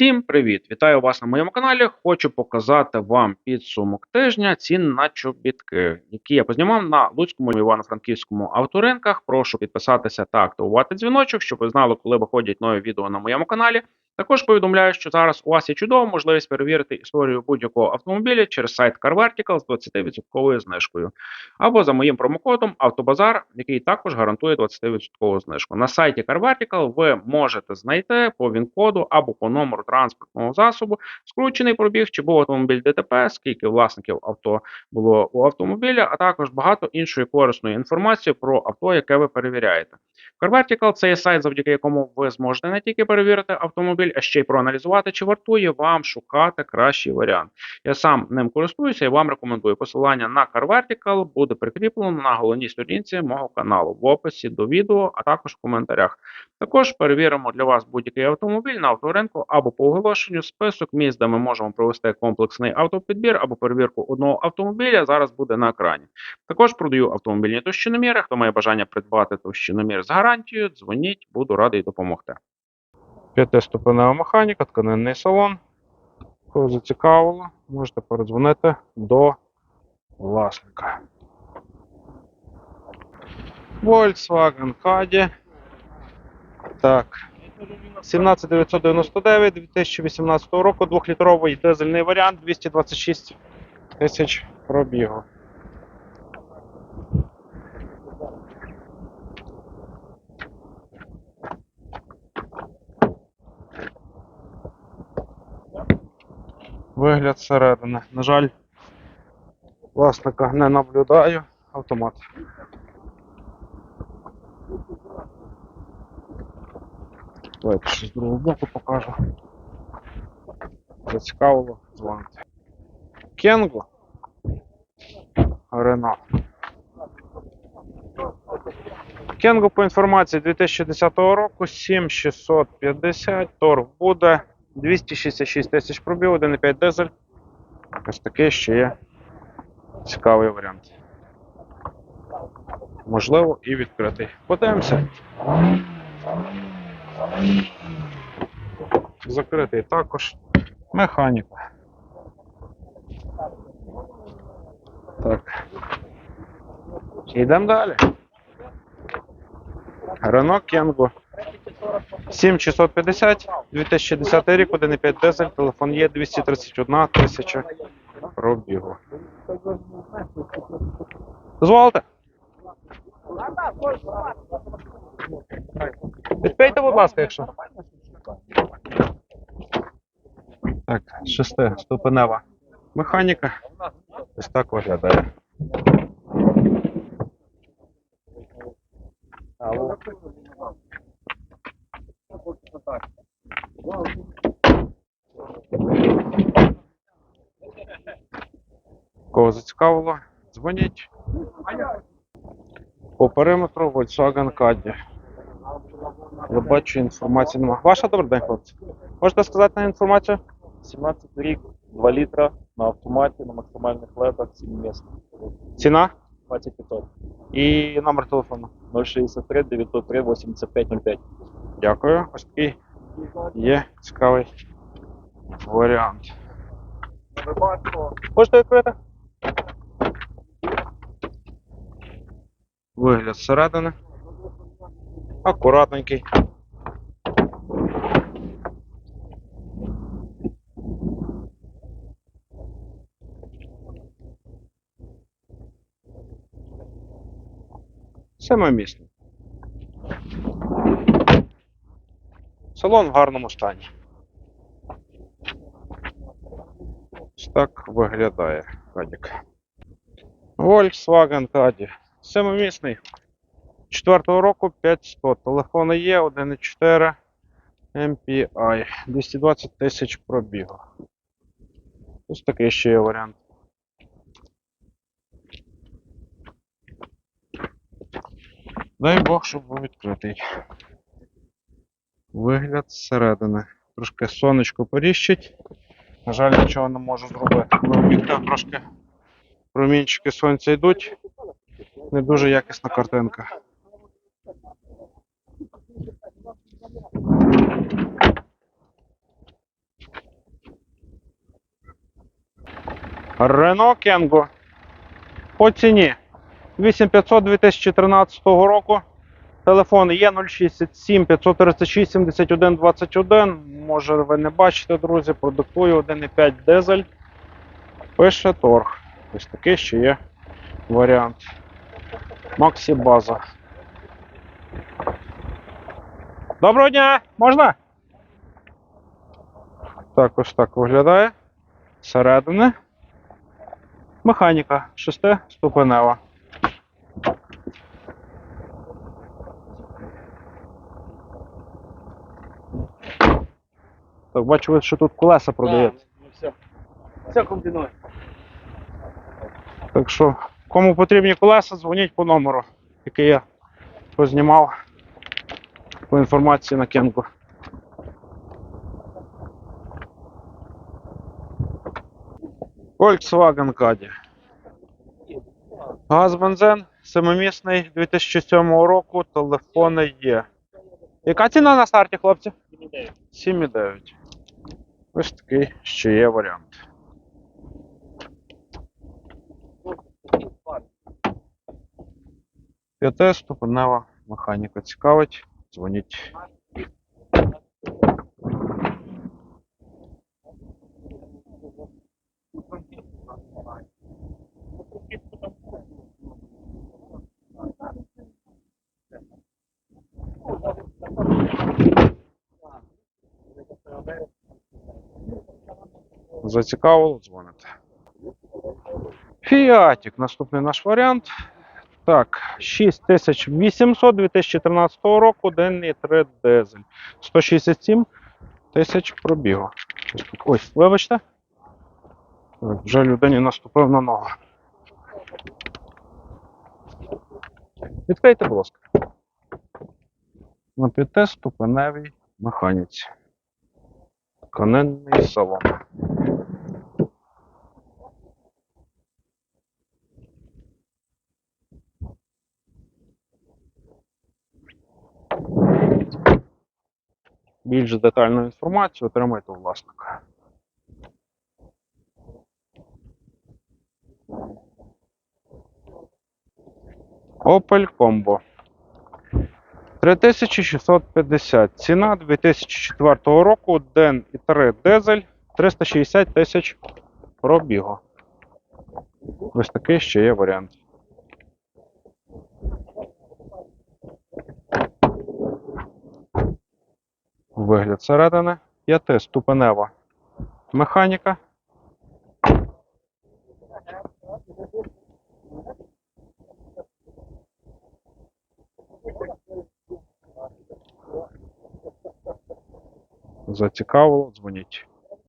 Всім привіт! Вітаю вас на моєму каналі. Хочу показати вам підсумок тижня цін на чобітки, які я познімав на Луцькому Івано-Франківському авторинках. Прошу підписатися та активувати дзвіночок, щоб ви знали, коли виходять нові відео на моєму каналі. Також повідомляю, що зараз у вас є чудова можливість перевірити історію будь-якого автомобіля через сайт CarVertical з 20% знижкою, або за моїм промокодом Автобазар, який також гарантує 20% знижку. На сайті CarVertical ви можете знайти по ВІН-коду або по номеру транспортного засобу скручений пробіг, чи був автомобіль ДТП, скільки власників авто було у автомобіля, а також багато іншої корисної інформації про авто, яке ви перевіряєте. CarVertical – це є сайт, завдяки якому ви зможете не тільки перевірити автомобіль, а ще й проаналізувати, чи вартує вам шукати кращий варіант. Я сам ним користуюся і вам рекомендую. Посилання на CarVertical буде прикріплено на головній сторінці мого каналу в описі до відео, а також в коментарях. Також перевіримо для вас будь-який автомобіль на авторинку або по оголошенню. Список місць, де ми можемо провести комплексний автопідбір або перевірку одного автомобіля. Зараз буде на екрані. Також продаю автомобільні товщиноміри. Хто має бажання придбати товщиномір з гарантією, дзвоніть, буду радий допомогти. П'ятиступенева механіка, тканинний салон. Кого зацікавило, можете передзвонити до власника. Volkswagen Caddy. Так. 17999 2018 року, 2-літровий дизельний варіант, 226 тисяч пробігу. Вигляд зсередини. На жаль, власника не наблюдаю. Автомат. Давайте ще з другого боку покажу. Зацікавило, дзвоните. Кенго. Рено. Кенго по інформації 2010 року 7650, торг буде 266 тисяч пробів, 1,5 дизель. Ось такий ще є цікавий варіант. Можливо, і відкритий. Подивимося. Закритий також. Механіка. Так. Йдемо далі. Renault Кенго. 7650, 2010 рік, 1,5 дизель, телефон є 231 тисяча пробігу. Дозволите? Відпийте, будь ласка, якщо. Так, шестиступенева механіка. Ось так виглядає. Кого зацікавило, дзвоніть. По периметру Volkswagen Caddy. Я бачу інформації нема. Ваша добрий день, хлопці. Можете сказати на інформацію? 17 рік, 2 літра на автоматі, на максимальних ледах, 7 місць. Ціна 2500. і номер телефону. 063 903 8505. Дякую. Ось такий є цікавий варіант. Можете відкрити? Вигляд зсередини. Акуратненький. Семимісний. Салон в гарному стані. Ось так виглядає Кадік. Volkswagen Caddy. Семимісний. Четвертого року 500. Телефони є 1.4 MPI. 220 тисяч пробігу. Ось такий ще є варіант. Дай Бог, щоб був відкритий. Вигляд зсередини. Трошки сонечко поріщить. На жаль, нічого не можу зробити. Трошки промінчики сонця йдуть. Не дуже якісна картинка. Рено Кенго. По ціні 8500 2013 року. Телефон є 067 536 71 21. Може ви не бачите, друзі, продуктую 1,5 дизель. Пише торг. Ось такий ще є варіант. Максі база. Доброго дня! Можна? Так, ось так виглядає. Зсередини. Механіка шестиступенева. Так, бачу, ви, що тут колеса продаєте. все. Все комбінує. Так що, кому потрібні колеса, дзвоніть по номеру, який я познімав по інформації на Кенку. Volkswagen Caddy. Газ бензин, семимісний 2007 року, телефони є. Яка ціна на старті, хлопці? 7,9. Ось такий ще є варіант. П'ятиступенева механіка цікавить. Дзвоніть. Зацікавило, дзвоните. Фіатік, наступний наш варіант. Так, 6800 2013 року, 1,3 дизель. 167 тисяч пробігу. Ось. Вибачте. Вже людині наступив на ногу. Відкрийте, будь ласка. На п'ятиступеневій механіці. Тканинний салон. Більш детальну інформацію отримайте у власника. Opel Combo. 3650. Ціна 2004 року. 1,3 дизель. 360 тисяч пробігу. Ось такий ще є варіант. Вигляд середини. П'ятиступенева механіка. Зацікавило, дзвоніть.